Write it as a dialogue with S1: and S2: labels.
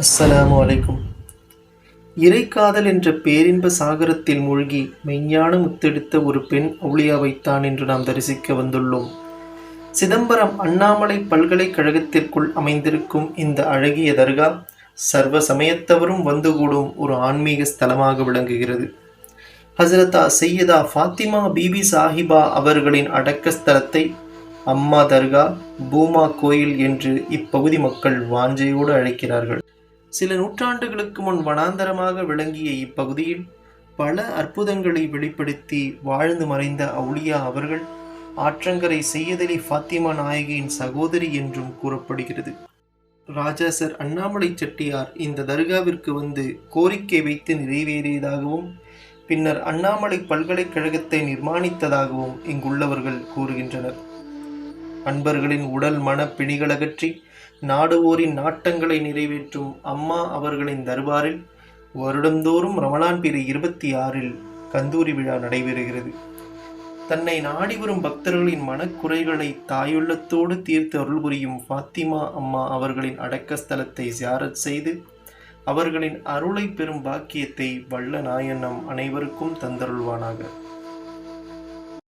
S1: அஸ்ஸலாமு அலைக்கும். இறைக்காதல் என்ற பேரின்ப சாகரத்தில் மூழ்கி மெய்ஞான முத்தெடுத்த ஒரு பெண் ஒளியாவைத்தான் என்று நாம் தரிசிக்க வந்துள்ளோம். சிதம்பரம் அண்ணாமலை பல்கலைக்கழகத்திற்குள் அமைந்திருக்கும் இந்த அழகிய தர்கா சர்வ சமயத்தவரும் வந்து கூடும் ஒரு ஆன்மீக ஸ்தலமாக விளங்குகிறது. ஹசரதா சையதா ஃபாத்திமா பிபி சாஹிபா அவர்களின் அடக்க ஸ்தலத்தை அம்மா தர்கா பூமா கோயில் என்று இப்பகுதி மக்கள் வாஞ்சையோடு அழைக்கிறார்கள். சில நூற்றாண்டுகளுக்கு முன் வனாந்தரமாக விளங்கிய இப்பகுதியில் பல அற்புதங்களை வெளிப்படுத்தி வாழ்ந்து மறைந்த அவுளியா அவர்கள் ஆற்றங்கரை செய்யதலி ஃபாத்திமா நாயகியின் சகோதரி என்றும் கூறப்படுகிறது. ராஜாசர் அண்ணாமலை செட்டியார் இந்த தர்காவிற்கு வந்து கோரிக்கை வைத்து நிறைவேறியதாகவும் பின்னர் அண்ணாமலை பல்கலைக்கழகத்தை நிர்மாணித்ததாகவும் இங்குள்ளவர்கள் கூறுகின்றனர். அன்பர்களின் உடல் மன பிணிகளகற்றி நாடுவோரின் நாட்டங்களை நிறைவேற்றும் அம்மா அவர்களின் தர்பாரில் வருடந்தோறும் ரமலான் பிறை இருபத்தி ஆறில் கந்தூரி விழா நடைபெறுகிறது. தன்னை நாடி வரும் பக்தர்களின் மனக்குறைகளை தாயுள்ளத்தோடு தீர்த்து அருள் புரியும் ஃபாத்திமா அம்மா அவர்களின் அடக்க ஸ்தலத்தை ஜியாரத் செய்து அவர்களின் அருளை பெறும் பாக்கியத்தை வல்ல நாயன் நம் அனைவருக்கும் தந்தருள்வானாக.